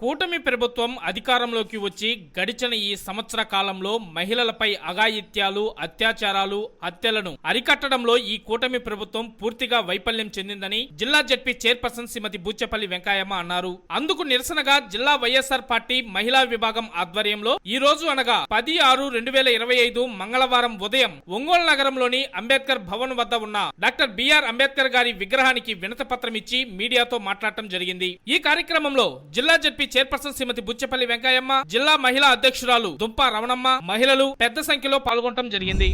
కూటమి ప్రభుత్వం అధికారంలోకి వచ్చి గడిచిన ఈ సంవత్సర కాలంలో మహిళలపై అఘాయిత్యాలు అత్యాచారాలు హత్యలను అరికట్టడంలో ఈ కూటమి ప్రభుత్వం పూర్తిగా వైఫల్యం చెందిందని జిల్లా జడ్పీ చైర్పర్సన్ శ్రీమతి బూచెపల్లి వెంకయ్యమ్మ అన్నారు. అందుకు నిరసనగా జిల్లా వైఎస్ఆర్ పార్టీ మహిళా విభాగం ఆధ్వర్యంలో ఈ రోజు అనగా పది ఆరు రెండు వేల ఇరవై ఐదు మంగళవారం ఉదయం ఒంగోలు నగరంలోని అంబేద్కర్ భవన్ వద్ద ఉన్న డాక్టర్ బిఆర్ అంబేద్కర్ గారి విగ్రహానికి వినతపత్రం ఇచ్చి మీడియాతో మాట్లాడటం జరిగింది. ఈ కార్యక్రమంలో జిల్లా జడ్పీ చైర్పర్సన్ శ్రీమతి బుచ్చపల్లి వెంకయ్యమ్మ జిల్లా మహిళా అధ్యక్షురాలు దుంప రమణమ్మ మహిళలు పెద్ద సంఖ్యలో పాల్గొనడం జరిగింది.